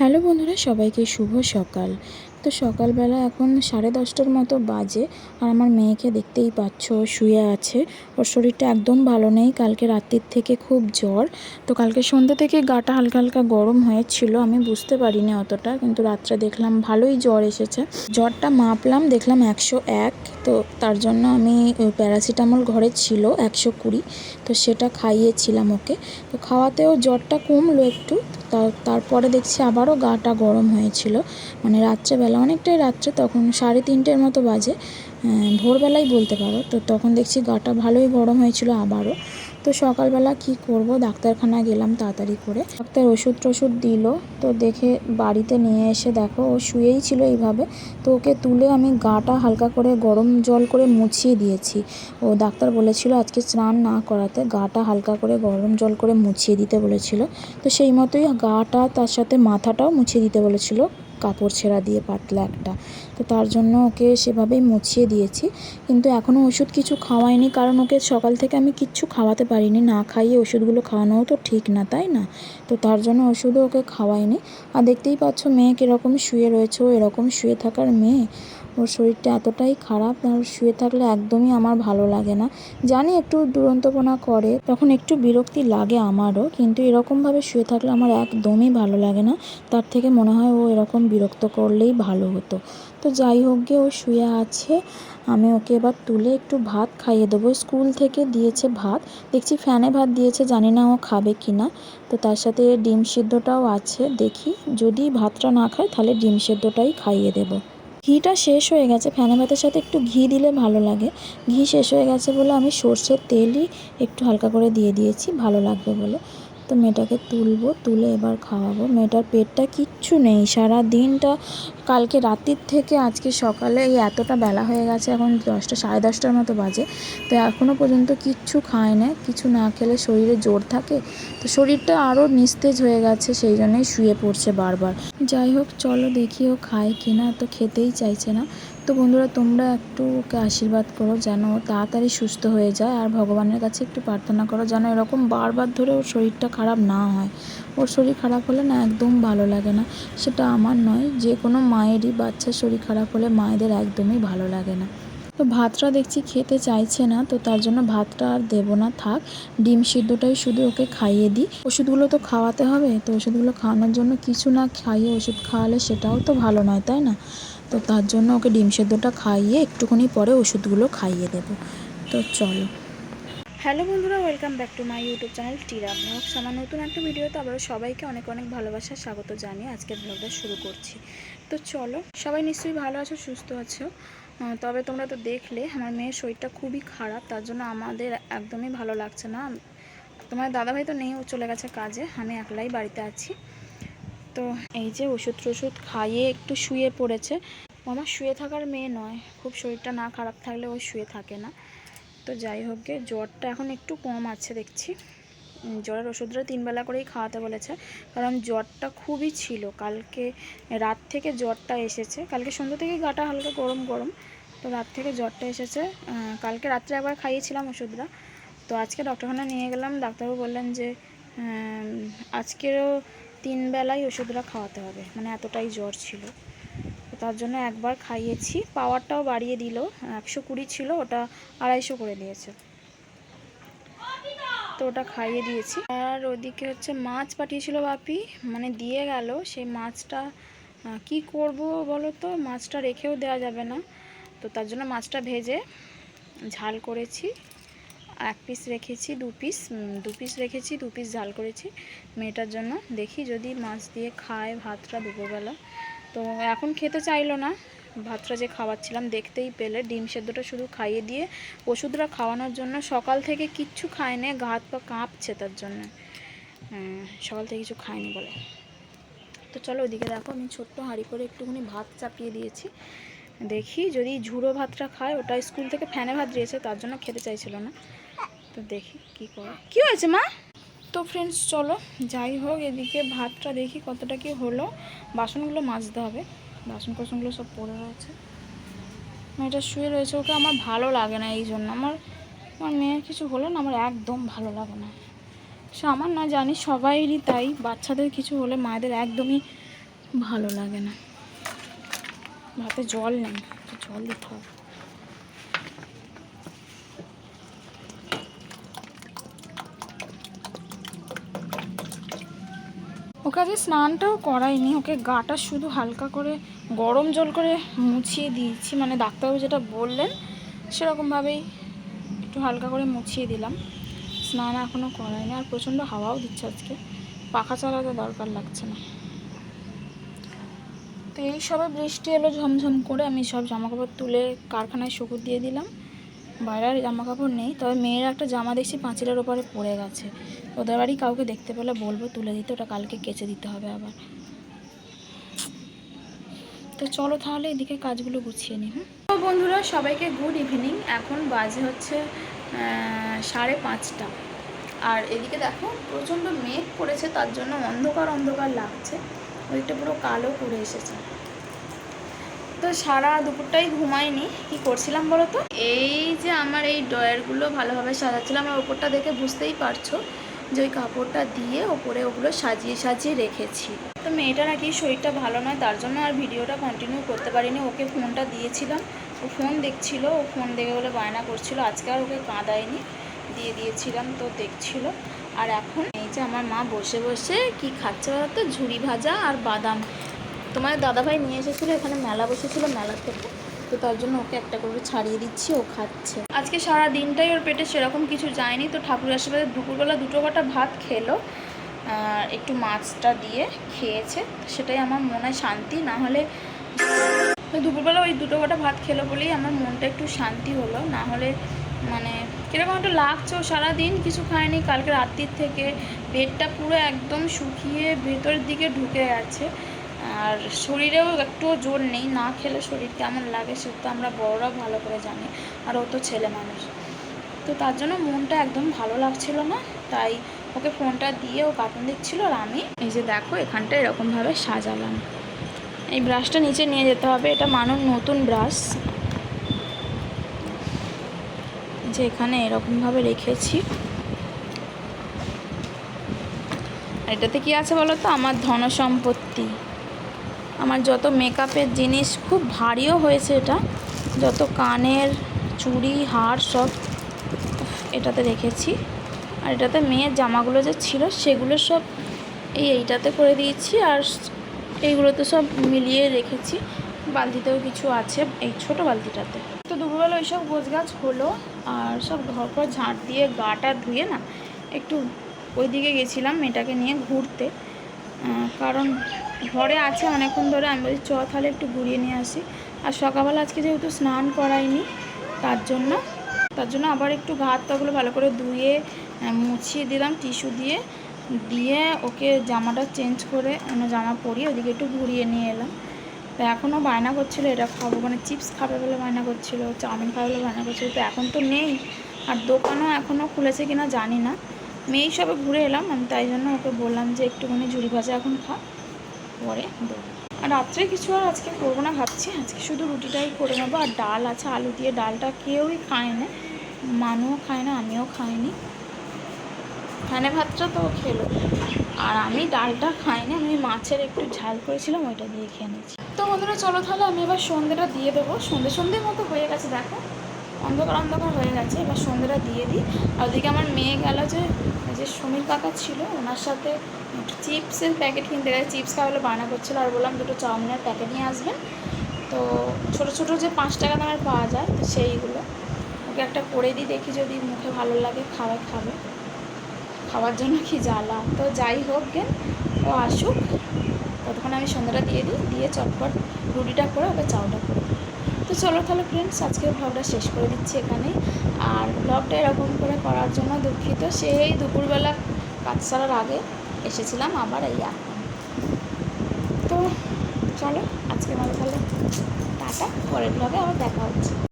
Hello বন্ধুরা, সবাইকে শুভ সকাল। তো সকালবেলা এখন সাড়ে দশটার মতো বাজে আর আমার মেয়েকে দেখতেই পাচ্ছ, শুয়ে আছে। ওর শরীরটা একদম ভালো নেই, কালকে রাত্রির থেকে খুব জ্বর। তো কালকে সন্ধ্যে থেকে গাটা হালকা হালকা গরম হয়েছিল, আমি বুঝতে পারিনি অতটা, কিন্তু রাত্রে দেখলাম ভালোই জ্বর এসেছে। জ্বরটা মাপলাম, দেখলাম একশো এক, তো তার জন্য আমি প্যারাসিটামল ঘরে ছিল একশো কুড়ি, তো সেটা খাইয়েছিলাম ওকে। তো খাওয়াতেও জ্বরটা কমলো একটু তারপরে দেখছি আবারও গাটা গরম হয়েছিল। মানে রাত্রেবেলা, অনেকটাই রাত্রে, তখন সাড়ে তিনটের মতো বাজে। ভোরবেলাই বলতে পারো। তো তখন দেখছি গাটা ভালোই গরম হয়েছিল আবারও। তো সকালবেলা কি করব? ডাক্তারখানা গেলাম তাড়াতাড়ি করে। ডাক্তার ওষুধ টষুধ দিল। তো দেখে বাড়িতে নিয়ে এসে দেখো, ও শুয়েই ছিল এইভাবে। তো ওকে তুলে আমি গাটা হালকা করে গরম জল করে মুছিয়ে দিয়েছি। ও ডাক্তার বলেছিল আজকে স্নান না করাতে গাটা হালকা করে গরম জল করে মুছিয়ে দিতে বলেছিল। তো সেই মতোই গাটা তার সাথে মাথাটাও মুছিয়ে দিতে বলেছিল। কাপড় ছেঁড়া দিয়ে পাতলা একটা। তো তার জন্য ওকে সেভাবেই মুছিয়ে দিয়েছি। কিন্তু এখনও ওষুধ কিছু খাওয়াইনি কারণ ওকে সকাল থেকে আমি কিচ্ছু খাওয়াতে পারিনি। না খাইয়ে ওষুধগুলো খাওয়ানোও তো ঠিক না, তাই না? তো তার জন্য ওষুধও ওকে খাওয়াইনি। আর দেখতেই পাচ্ছ মেয়ে কীরকম শুয়ে রয়েছে। ও এরকম শুয়ে থাকার মেয়ে। ওর শরীরটা এতটাই খারাপ আর শুয়ে থাকলে একদমই আমার ভালো লাগে না। জানি একটু দুরন্তপনা করে, তখন একটু বিরক্তি লাগে আমারও। কিন্তু এরকমভাবে শুয়ে থাকলে আমার একদমই ভালো লাগে না। তার থেকে মনে হয় ও এরকম বিরক্ত করলেই ভালো হতো। তো যাই হোক গে, ও শুয়ে আছে। আমি ওকে এবার তুলে একটু ভাত খাইয়ে দেবো। স্কুল থেকে দিয়েছে ভাত। দেখছি ফ্যানে ভাত দিয়েছে, জানি না ও খাবে কি না তো তার সাথে ডিম সিদ্ধটাও আছে। দেখি, যদি ভাতটা না খায় তাহলে ডিম সিদ্ধটাই খাইয়ে দেবো। ঘিটা শেষ হয়ে গেছে। ফ্যানে ভাতের সাথে একটু ঘি দিলে ভালো লাগে। ঘি শেষ হয়ে গেছে বলে আমি সর্ষের তেলই একটু হালকা করে দিয়ে দিয়েছি। ভালো লাগবে বলে। তো মেয়েটাকে তুলবো, তুলে এবার খাওয়াবো। মেয়েটার পেটটা কিচ্ছু নেই। সারা দিনটা, কালকে রাত্রির থেকে আজকে সকালে এই এতটা বেলা হয়ে গেছে, এখন দশটা, সাড়ে দশটার মতো বাজে। তো এখনও পর্যন্ত কিচ্ছু খায় না, কিছু না খেলে শরীরে জোর থাকে। তো শরীরটা আরও নিস্তেজ হয়ে গেছে, সেই জন্যই শুয়ে পড়ছে বারবার। যাই হোক, চলো দেখি ও খায় কিনা, তো খেতেই চাইছে না। তো বন্ধুরা, তোমরা একটু ওকে আশীর্বাদ করো যেন তাড়াতাড়ি সুস্থ হয়ে যায়। আর ভগবানের কাছে একটু প্রার্থনা করো যেন এরকম বারবার ধরে ওর শরীরটা খারাপ না হয়। ওর শরীর খারাপ হলে না একদম ভালো লাগে না। সেটা আমার নয়, যে কোনো মায়েরই বাচ্চার শরীর খারাপ হলে মায়েদের একদমই ভালো লাগে না। তো ভাতটা দেখছি খেতে চাইছে না, তো তার জন্য ভাতটা আর দেবো না। থাক, ডিম সিদ্ধটাই শুধু ওকে খাইয়ে দিই। ওষুধগুলো তো খাওয়াতে হবে, তো ওষুধগুলো খাওয়ানোর জন্য কিছু না খাইয়ে ওষুধ খাওয়ালে সেটাও তো ভালো নয়, তাই না? তো তার জন্য ওকে ডিম সেদ্ধটা খাইয়ে একটুখানি পরে ওষুধগুলো খাইয়ে দেবো। তো চলো। হ্যালো বন্ধুরা, welcome back to my YouTube channel Tira vlogs. আমার নতুন একটা ভিডিওতে আবারও সবাইকে অনেক অনেক ভালোবাসা, স্বাগত জানিয়ে আজকের ব্লগটা শুরু করছি। তো চলো, সবাই নিশ্চয়ই ভালো আছো, সুস্থ আছো? তবে তোমরা তো দেখলে, আমার মেয়ের শরীরটা খুবই খারাপ, তার জন্য আমাদের একদমই ভালো লাগছে না। তোমার দাদাভাই তো নেই, ও চলে গেছে কাজে, আমি একলাই বাড়িতে আছি। তো এই যে ওষুধ টষুধ খাইয়ে একটু শুয়ে পড়েছে। ও আমার শুয়ে থাকার মেয়ে নয়, খুব শরীরটা না খারাপ থাকলে ও শুয়ে থাকে না। তো যাই হোক গে, জ্বরটা এখন একটু কম আছে দেখছি। জ্বরের ওষুধটা তিনবেলা করেই খাওয়াতে বলেছে। কারণ জ্বরটা খুবই ছিল। কালকে রাত থেকে জ্বরটা এসেছে। কালকে সন্ধ্যা থেকে গাটা হালকা গরম গরম। তো রাত থেকে জ্বরটা এসেছে। কালকে রাত্রে একবার খাইয়েছিলাম ওষুধটা। তো আজকে ডক্টরখানা নিয়ে গেলাম। ডাক্তারবাবু বললেন যে আজকেরও তিন বেলায় ওষুধটা খাওয়াতে হবে। মানে এতটাই জ্বর ছিল। তার জন্য একবার খাইয়েছি। পাওয়ারটাও বাড়িয়ে দিল। একশো কুড়ি ছিল, ওটা আড়াইশো করে দিয়েছে। তো ওটা খাইয়ে দিয়েছি। আর ওদিকে হচ্ছে মাছ পাঠিয়েছিল বাপি। মানে দিয়ে গেল। সেই মাছটা কি করব বলো তো মাছটা রেখেও দেওয়া যাবে না। তো তার জন্য মাছটা ভেজে ঝাল করেছি। এক পিস রেখেছি দু পিস দু পিস রেখেছি দু পিস ঝাল করেছি। মেয়েটার জন্য দেখি যদি মাছ দিয়ে খায় ভাতটা দুপুরবেলা। তো এখন খেতে চাইলো না ভাতটা যে খাওয়াচ্ছিলাম দেখতেই পেলে। ডিম সেদ্ধটা শুধু খাইয়ে দিয়ে ওষুধটা খাওয়ানোর জন্য সকাল থেকে কিচ্ছু খায়নি গা হাত পা কাঁপছে তার জন্য। হ্যাঁ, সকাল থেকে কিছু খায়নি বলে। তো চলো ওদিকে দেখো আমি ছোট্ট হাঁড়ি করে একটুখানি ভাত চাপিয়ে দিয়েছি। দেখি যদি ঝুড়ো ভাতটা খায় ওটা স্কুল থেকে ফ্যানে ভাত দিয়েছে তার জন্য খেতে চাইছিল না। তো দেখি কি করে। কি হয়েছে মা? তো ফ্রেন্ডস চলো, যাই হোক, এদিকে ভাতটা দেখি কতটা কি হলো। বাসনগুলো মাজতে হবে। বাসন কোসনগুলো সব পড়ে রয়েছে। মেয়েটা শুয়ে রয়েছে, ওকে আমার ভালো লাগে না এই জন্য আমার আমার মেয়ের কিছু হলে না আমার একদম ভালো লাগে না। সে আমার না জানি সবাইরই তাই, বাচ্চাদের কিছু হলে মায়েদের একদমই ভালো লাগে না। ভাতে জল নেই জল দিতে হবে। আজকে স্নানটাও করাইনি, ওকে গাটা শুধু হালকা করে গরম জল করে মুছিয়ে দিয়েছি। মানে ডাক্তারবাবু যেটা বললেন, সেরকমভাবেই একটু হালকা করে মুছিয়ে দিলাম। স্নান এখনও করাইনি, আর প্রচণ্ড হাওয়াও দিচ্ছে আজকে। পাখা চালাতে দরকার লাগছে না। তো এই সবে বৃষ্টি এলো ঝমঝম করে, আমি সব জামাকাপড় তুলে কারখানায় শুকুর দিয়ে দিলাম। বাইরে আর জামা কাপড় নেই, তবে মেয়ের একটা জামা দেখছি পাঁচিলের ওপরে পড়ে গেছে। ওদের বাড়ি কাউকে দেখতে পেলে বলব, তুলে দিতে, ওটা কালকে কেচে দিতে হবে আবার। তো চলো তাহলে এদিকে কাজগুলো গুছিয়ে নিই হুম? তো বন্ধুরা, সবাইকে গুড ইভিনিং। এখন বাজে হচ্ছে সাড়ে পাঁচটা। আর এদিকে দেখো, প্রচণ্ড মেঘ পড়েছে তার জন্য অন্ধকার অন্ধকার লাগছে। ওইটা পুরো কালো করে এসেছে। তো সারা দুপুরটাই ঘুমাইনি। কি করছিলাম বলো তো এই যে আমার এই ড্রয়ারগুলো ভালোভাবে সাজাচ্ছিলাম আর ওপরটা দেখে বুঝতেই পারছ যে ওই কাপড়টা দিয়ে ওপরে ওগুলো সাজিয়ে সাজিয়ে রেখেছি। তো মেয়েটা নাকি শরীরটা ভালো নয় তার জন্য আর ভিডিওটা কন্টিনিউ করতে পারিনি। ওকে ফোনটা দিয়েছিলাম ও ফোন দেখছিল ও ফোন দেখে বলে বায়না করছিল আজকে আর ওকে কাঁদায়নি দিয়ে দিয়েছিলাম তো দেখছিল। আর এখন এই যে আমার মা বসে বসে কি খাচ্ছে বলতো? ঝুড়ি ভাজা আর বাদাম। তোমার দাদাভাই নিয়ে এসেছিল, এখানে মেলা বসেছিল মেলা থেকে। তো তার জন্য ওকে একটা করে ছাড়িয়ে দিচ্ছি, ও খাচ্ছে। আজকে সারা দিনটাই ওর পেটে সেরকম কিছু যায়নি, তো ঠাকুর আশীর্বাদে দুপুরবেলা দুটো কটা ভাত খেলো একটু মাছটা দিয়ে খেয়েছে। সেটাই আমার মনে হয় শান্তি, না হলে দুপুরবেলা ওই দুটো কটা ভাত খেলো বলেই আমার মনটা একটু শান্তি হলো। না হলে মানে কীরকম একটা লাগছে ও সারাদিন, কিছু খায়নি। কালকে রাত্রির থেকে পেটটা পুরো একদম শুকিয়ে ভেতরের দিকে ঢুকে গেছে। আর শরীরেও একটুও জোর নেই, না খেলে শরীর কেমন লাগে সেটা তো আমরা বড়রা ভালো করে জানি, আর ও তো ছেলে মানুষ। তো তার জন্য মনটা একদম ভালো লাগছিল না, তাই ওকে ফোনটা দিয়ে ও কার্টুন দেখছিল আর আমি এই যে দেখো এখানটা এরকমভাবে সাজালাম। এই ব্রাশটা নিচে নিয়ে যেতে হবে, এটা মানুষ নতুন ব্রাশ। যে এখানে এরকমভাবে রেখেছি। এটাতে কি আছে বলো তো? আমার ধন সম্পত্তি আমার যত মেকআপের জিনিস, খুব ভারীও হয়েছে এটা। যত কানের চুড়ি, হার সব এটাতে রেখেছি। আর এটাতে মেয়ের জামাগুলো যে ছিল, সেগুলো সব এই এইটাতে করে দিয়েছি। আর এইগুলোতে সব মিলিয়ে রেখেছি। বালতিতেও কিছু আছে এই ছোট বালতিটাতে। তো দুপুরবেলা ওইসব গোছ গাছ হলো, আর সব ঘর পর ঝাঁট দিয়ে গাটা ধুয়ে না, একটু ওই দিকে গেছিলাম মেয়েটাকে নিয়ে ঘুরতে। কারণ ঘরে আছে, অনেকক্ষণ ধরে আমি বলছি, চ তাহলে একটু ঘুরিয়ে নিয়ে আসি। আর সকালবেলা আজকে যেহেতু স্নান করাইনি, তার জন্য তার জন্য আবার একটু গা হাত পাগুলো ভালো করে ধুয়ে মুছিয়ে দিলাম, টিস্যু দিয়ে দিয়ে ওকে জামাটা চেঞ্জ করে, অন্য জামা পরিয়ে ওদিকে একটু ঘুরিয়ে নিয়ে এলাম। তো এখনও বায়না করছিল, এটা খাব মানে চিপস খাবে বলে বায়না করছিল, চাউমিন খাবে বলে বায়না করছিল, তো এখন তো নেই। আর দোকানও এখনও খুলেছে কিনা জানি না। মেয়েই সবে ঘুরে এলাম, আমি তাই জন্য ওকে বললাম যে একটুখানি ঝুড়ি ভাজা এখন খা। পরে। দেবো আর রাত্রে কিছু আর আজকে করব না ভাবছি। আজকে শুধু রুটিটাই করে নেব। আর ডাল আছে, আলু দিয়ে ডালটা কেউই খায় না। মানুও খায় না, আমিও খাইনি। ফ্যানে ভাতটা তো খেলো। আর আমি ডালটা খাইনি, আমি মাছের একটু ঝাল করেছিলাম, ওইটা দিয়ে খেয়ে নিয়েছি। তো বন্ধুরা, চলো তাহলে আমি এবার সন্ধ্যেটা দিয়ে দেবো। সন্ধ্যে সন্ধ্যের মতো হয়ে গেছে, দেখো। অন্ধকার অন্ধকার হয়ে গেছে, এবার সন্ধ্যেটা দিয়ে দিই। আর ওদিকে আমার মেয়ে গেল যে যে সমীর কাকা ছিল, ওনার সাথে চিপসের প্যাকেট কিনতে গেছে। চিপস খাওয়ালে বানা করছিল, আর বললাম দুটো চাউমিনের প্যাকেট নিয়ে আসবেন। তো ছোট ছোট যে পাঁচ টাকা দামের পাওয়া যায় সেইগুলো। ওকে একটা করে দিই, দেখি যদি মুখে ভালো লাগে, খাবে খাবে। খাওয়ার জন্য কি জ্বালা। তো যাই হোক গেন ও আসুক। ততক্ষণ আমি সন্ধ্যাটা দিয়ে দিই, দিয়ে চটপট রুটিটা করে ওকে চাউটা করে চলো তাহলে ফ্রেন্ডস আজকের ভ্লগটা শেষ করে দিচ্ছি এখানে। আর ব্লগটা এরকম করে করার জন্য দুঃখিত। সেই দুপুরবেলা কাজ সারার আগে এসেছিলাম আবার এই তো চলো, আজকে ভালো তাহলে টাটা, পরের ব্লগে আবার দেখা হচ্ছে।